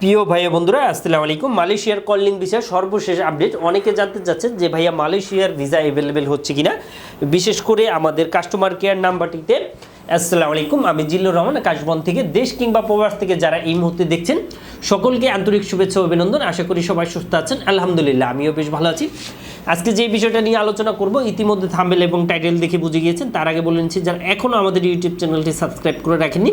প্রিয় ভাইয়া বন্ধুরা, আসসালামু আলাইকুম। মালয়েশিয়ার কলিং ভিসার সর্বশেষ আপডেট। অনেকে জানতে চাচ্ছেন যে ভাইয়া মালয়েশিয়ার ভিসা অ্যাভেলেবেল হচ্ছে কিনা। বিশেষ করে আমাদের কাস্টমার কেয়ার নাম্বারটিতে আসসালামু আলাইকুম, আমি জিল্লুর রহমান কাশবন থেকে দেশ কিংবা প্রবাস থেকে যারা এই মুহূর্তে দেখছেন, সকলকে আন্তরিক শুভেচ্ছা অভিনন্দন। আশা করি সবাই সুস্থ আছেন। আলহামদুলিল্লাহ, আমিও বেশ ভালো আছি। আজকে যে বিষয়টা নিয়ে আলোচনা করব, ইতিমধ্যে থাম্বেল এবং টাইটেল দেখে বুঝে গিয়েছেন। তার আগে বলে নিচ্ছি, যারা এখনও আমাদের ইউটিউব চ্যানেলটি সাবস্ক্রাইব করে রাখেননি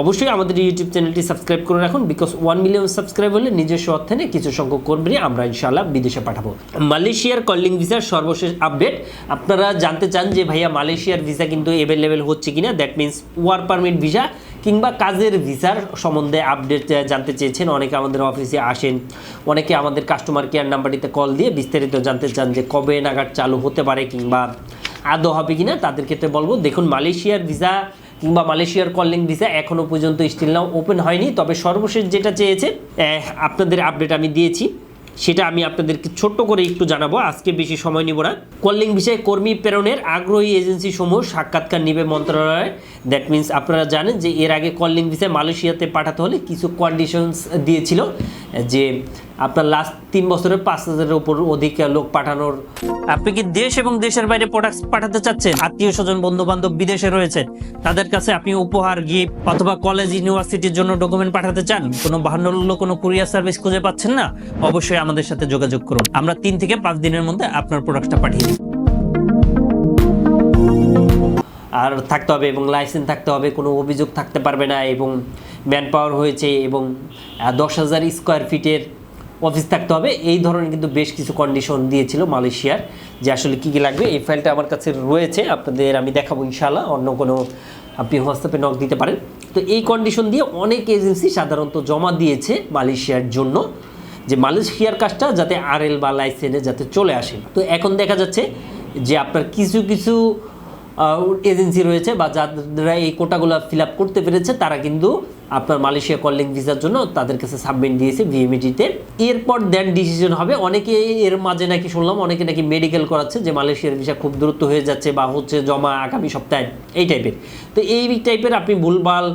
অবশ্যই আমাদের ইউটিউব চ্যানেলটি সাবস্ক্রাইব করে রাখুন বিকজ ওয়ান মিলিয়ন সাবস্ক্রাইব হলে নিজস্ব অর্থায়নে কিছু সংখ্যক কর্মী আমরা ইনশাআল্লাহ বিদেশে পাঠাবো। মালয়েশিয়ার কলিং ভিসার সর্বশেষ আপডেট আপনারা জানতে চান যে ভাইয়া মালয়েশিয়ার ভিসা কিন্তু অ্যাভেলেবেল হচ্ছে কিনা that means work permit visa কিংবা কাজের ভিসার সম্বন্ধে আপডেট জানতে চেয়েছেন। অনেকে আমাদের অফিসে আসেন, অনেকে আমাদের কাস্টমার কেয়ার নাম্বারটিতে কল দিয়ে বিস্তারিত জানতে চান যে কবে নাগাদ চালু হতে পারে কিংবা আদৌ হবে কিনা, তাদের ক্ষেত্রে বলব, দেখুন মালয়েশিয়ার ভিসা কিংবা মালয়েশিয়ার কলিং ভিসা এখনও পর্যন্ত স্টিল নাও ওপেন হয়নি। তবে সর্বশেষ যেটা চেয়েছে আপনাদের আপডেট আমি দিয়েছি। সেটা আমি আপনাদেরকে ছোট্ট করে একটু জানাব। আজকে বেশি সময় নিব না। কলিং ভিসায় কর্মী প্রেরণের আগ্রহী এজেন্সি সমূহ সাক্ষাৎকার নিবে মন্ত্রণালয়। দ্যাট মিন্স আপনারা জানেন যে এর আগে কলিং ভিসায় মালয়েশিয়াতে পাঠাতে হলে কিছু কন্ডিশনস দিয়েছিল যে আপনার লাস্ট তিন বছরের পাঁচ হাজারের উপর অধিক লোক পাঠানোর আপনি কি দেশ এবং দেশের বাইরে প্রোডাক্ট পাঠাতে চাচ্ছেন? আত্মীয় স্বজন বন্ধু বান্ধব বিদেশে রয়েছে তাদের কাছে আপনি উপহার গিফট অথবা কলেজ ইউনিভার্সিটির জন্য ডকুমেন্ট পাঠাতে চান? কোনো বাহান্ন কোনো কুরিয়ার সার্ভিস খুঁজে পাচ্ছেন না? অবশ্যই আমাদের সাথে যোগাযোগ করুন। আমরা তিন থেকে পাঁচ দিনের মধ্যে আপনার প্রোডাক্টটা পাঠিয়ে দিই। আর থাকতে হবে এবং লাইসেন্স থাকতে হবে কোনো অভিযোগ থাকতে পারবে না এবং ম্যান পাওয়ার হয়েছে এবং দশ হাজার স্কোয়ার ফিটের অফিস থাকতে হবে। এই ধরনের কিন্তু বেশ কিছু কন্ডিশন দিয়েছিল মালয়েশিয়ার যে আসলে কী কী লাগবে। এই ফাইলটা আমার কাছে রয়েছে, আপনাদের আমি দেখাবো ইনশাল্লাহ অন্য কোনো আপনি হোয়াটসঅ্যাপে নক দিতে পারেন। তো এই কন্ডিশন দিয়ে অনেক এজেন্সি সাধারণত জমা দিয়েছে মালয়েশিয়ার জন্য যে মালয়েশিয়ার কাজটা যাতে আরএল বা লাইসেন্সে যাতে চলে আসে। তো এখন দেখা যাচ্ছে যে আপনার কিছু কিছু এজেন্সি রয়েছে বা যারা এই কোটাগুলো ফিল আপ করতে পেরেছে, তারা কিন্তু আপনার মালয়েশিয়া কলিং ভিসার জন্য তাদের কাছে সাবমিট দিয়েছে ভিএমইটিতে এরপর দেন ডিসিশন হবে। অনেকে এর মাঝে নাকি শুনলাম, অনেকে নাকি মেডিকেল করাচ্ছে যে মালয়েশিয়ার ভিসা খুব দূরত্ব হয়ে যাচ্ছে বা হচ্ছে জমা আগামী সপ্তাহে, এই টাইপের তো এই টাইপের আপনি ভুলভাল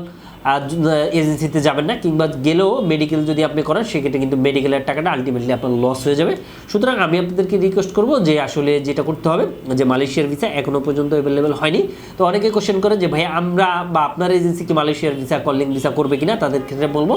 এজেন্সিতে যাবেন না, কিংবা গেলেও মেডিকেল যদি আপনি করেন, সেক্ষেত্রে কিন্তু মেডিকেলের টাকাটা আলটিমেটলি আপনার লস হয়ে যাবে। সুতরাং আমি আপনাদেরকে রিকোয়েস্ট করব যে আসলে যেটা করতে হবে, যে মালয়েশিয়ার ভিসা এখনও পর্যন্ত অ্যাভেলেবেল হয়নি। তো অনেকে কোশ্চেন করে যে ভাই আমরা বা আপনার এজেন্সি কি মালয়েশিয়ার ভিসা কলিং ভিসা করবে কিনা? তাদের ক্ষেত্রে বলব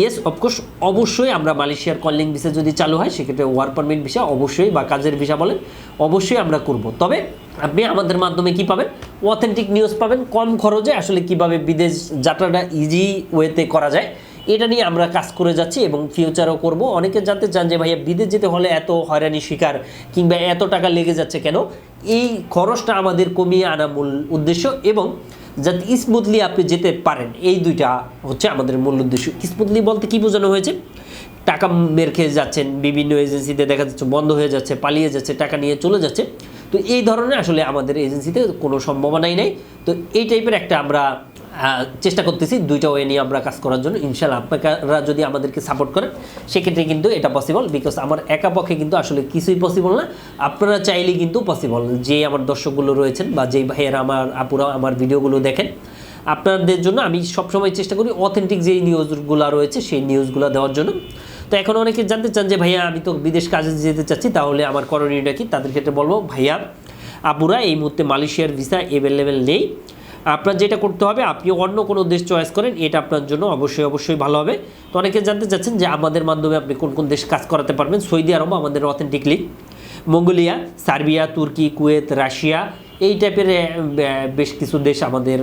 ইয়েস অফকোর্স অবশ্যই আমরা মালয়েশিয়ার কলিং ভিসা যদি চালু হয়, সেক্ষেত্রে ওয়ার পারমিট ভিসা অবশ্যই বা কাজের ভিসা বলেন, অবশ্যই আমরা করব। তবে আপনি আমাদের মাধ্যমে কি পাবেন? অথেন্টিক নিউজ পাবেন। কম খরচে আসলে কীভাবে বিদেশ যাত্রাটা ইজি ওয়েতে করা যায়, এটা নিয়ে আমরা কাজ করে যাচ্ছি এবং ফিউচারও করব। অনেকে জানতে চান যে, ভাইয়া, বিদেশ যেতে হলে এত হয়রানি শিকার কিংবা এত টাকা লেগে যাচ্ছে কেন? এই খরচটা আমাদের কমিয়ে আনা মূল উদ্দেশ্য এবং যাতে স্মুথলি আপনি যেতে পারেন। এই দুইটা হচ্ছে আমাদের মূল উদ্দেশ্য। স্মুথলি বলতে কি বোঝানো হয়েছে? টাকা মের খেয়ে যাচ্ছেন, বিভিন্ন এজেন্সিতে দেখা যাচ্ছে বন্ধ হয়ে যাচ্ছে, পালিয়ে যাচ্ছে, টাকা নিয়ে চলে যাচ্ছে। তো এই ধরনের আসলে আমাদের এজেন্সিতে কোনো সম্ভাবনাই নেই। তো এই টাইপের একটা আমরা চেষ্টা করতেছি দুইটা ওয়ে নিয়ে আমরা কাজ করার জন্য। ইনশাল্লাহ আপনারা যদি আমাদেরকে সাপোর্ট করেন, সেক্ষেত্রে কিন্তু এটা পসিবল বিকজ আমার একা পক্ষে কিন্তু আসলে কিছুই পসিবল না। আপনারা চাইলেই কিন্তু পসিবল যে আমার দর্শকগুলো রয়েছেন বা যেই ভাইয়েরা আমার, আপুরা আমার ভিডিওগুলো দেখেন, আপনাদের জন্য আমি সবসময় চেষ্টা করি অথেন্টিক যেই নিউজগুলো রয়েছে, সেই নিউজগুলো দেওয়ার জন্য। তো এখন অনেকে জানতে চান যে, ভাইয়া, আমি তো বিদেশ কাজে যেতে চাচ্ছি, তাহলে আমার করণীয়টা কি? তাদের ক্ষেত্রে বলব, ভাইয়া, আপুরা এই মুহূর্তে মালয়েশিয়ার ভিসা অ্যাভেলেবেল নেই। আপনার যেটা করতে হবে, আপনি অন্য কোনো দেশ চয়েস করেন, এটা আপনার জন্য অবশ্যই অবশ্যই ভালো হবে। তো অনেকে জানতে চাচ্ছেন যে, আমাদের মাধ্যমে আপনি কোন কোন দেশ কাজ করাতে পারবেন? সৌদি আরব আমাদের অথেন্টিকলি মঙ্গোলিয়া, সার্বিয়া, তুর্কি, কুয়েত, রাশিয়া, এই টাইপের বেশ কিছু দেশ আমাদের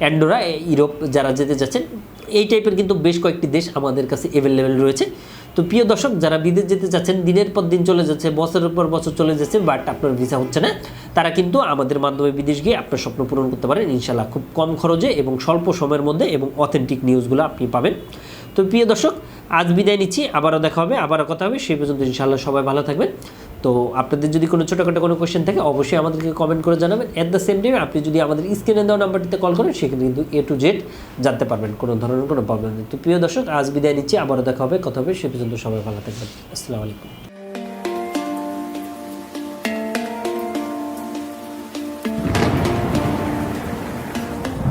অ্যান্ডোরা ইউরোপ যারা যেতে যাচ্ছেন এই টাইপের কিন্তু বেশ কয়েকটি দেশ আমাদের কাছে অ্যাভেলেবেল রয়েছে। তো প্রিয় দর্শক, যারা বিদেশ যেতে চাচ্ছেন, দিনের পর দিন চলে যাচ্ছে, বছরের পর বছর চলে যাচ্ছে বাট আপনার ভিসা হচ্ছে না, তারা কিন্তু আমাদের মাধ্যমে বিদেশ গিয়ে আপনার স্বপ্ন পূরণ করতে পারেন। ইনশাল্লাহ খুব কম খরচে এবং স্বল্প সময়ের মধ্যে এবং অথেন্টিক নিউজগুলো আপনি পাবেন। তো প্রিয় দর্শক আজ বিদায় নিচ্ছি, আবারও দেখা হবে, আবারও কথা হবে, সেই পর্যন্ত ইনশাল্লাহ সবাই ভালো থাকবেন। তো আপনাদের যদি কোনো ছোটোখাটো কোনো কোয়েশ্চেন থাকে, অবশ্যই আমাদেরকে কমেন্ট করে জানাবেন। অ্যাট দ্য সেম টাইম আপনি যদি আমাদের স্ক্রিনে দেওয়া নাম্বারটিতে কল করেন সেখানে কিন্তু এ টু জেড জানতে পারবেন, কোনো ধরনের কোনো প্রবলেম নেই। তো প্রিয় দর্শক, আজ বিদায় নিচ্ছি, আবারও দেখা হবে, কথা হবে, সে পর্যন্ত সবাই ভালো থাকবেন। আসসালামু আলাইকুম।